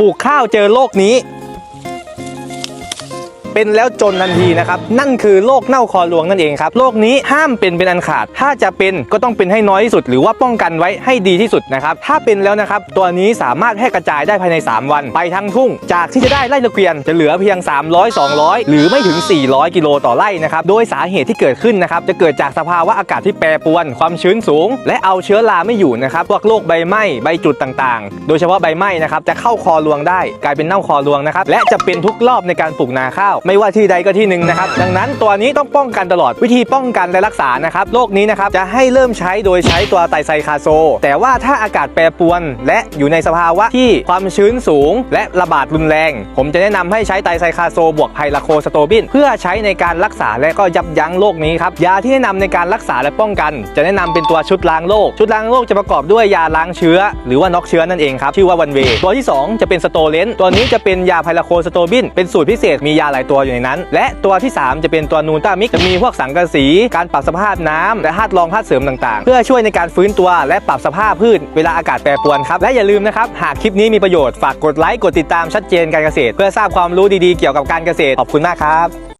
ปลูกข้าวเจอโรคนี้ เป็นแล้วจนทันทีนะครับ นั่นคือโรคเน่าคอรวงนั่นเองครับโรคนี้ห้ามเป็นเป็นอันขาด ถ้าจะเป็นก็ต้องเป็นให้น้อยที่สุด หรือว่าป้องกันไว้ให้ดีที่สุดนะครับ ถ้าเป็นแล้วนะครับ ตัวนี้สามารถแพร่กระจายได้ภายใน 3 วัน ไปทั้งทุ่ง จากที่จะได้ไร่ละเกวียน จะเหลือเพียง 300 200 หรือไม่ถึง 400 กิโลต่อไร่นะครับ โดยสาเหตุที่เกิดขึ้นนะครับ จะเกิดจากสภาวะอากาศที่แปรปรวน ความชื้นสูง และเอาเชื้อราไม่อยู่นะครับ พวกโรคใบไหม้ ใบจุดต่างๆ โดยเฉพาะใบไหม้นะครับ จะเข้าคอรวงได้ กลายเป็นเน่าคอรวงนะครับ และจะเป็นทุกรอบในการปลูกนาข้าวไม่ว่าที่ใดก็ที่หนึ่งนะครับ ดังนั้นตัวนี้ต้องป้องกันตลอดวิธีป้องกันและรักษานะครับโรคนี้นะครับจะให้เริ่มใช้โดยใช้ตัวไตไซคาโซ แต่ว่าถ้าอากาศแปรปรวน และอยู่ในสภาวะที่ความชื้นสูง และระบาดรุนแรง ผมจะแนะนำให้ใช้ไตไซคาโซบวกไพลาโคสโตบิน เพื่อใช้ในการรักษาและก็ยับยั้งโรคนี้ครับยาที่แนะนำในการรักษาและป้องกัน จะแนะนำเป็นตัวชุดล้างโรคชุดล้างโรคจะประกอบด้วยยาล้างเชื้อ หรือว่าน็อกเชื้อนั่นเองครับชื่อว่าวันเวตัวที่ 2 จะเป็นสโตเลนตัวนี้จะเป็นยาไพลาโคสโตบินเป็นสูตรพิเศษมียาหลายตัวอยู่ในนั้น และตัวที่ 3 จะเป็นตัวนูนต้ามิกจะมีพวกสังกะสี การปรับสภาพน้ำและธาตุรองธาตุเสริมต่างๆ เพื่อช่วยในการฟื้นตัวและปรับสภาพพืชเวลาอากาศแปรปรวนครับและอย่าลืมนะครับหากคลิปนี้มีประโยชน์ฝากกดไลค์กดติดตามชัดเจนการเกษตร เพื่อทราบความรู้ดีๆเกี่ยวกับการเกษตรขอบคุณมากครับ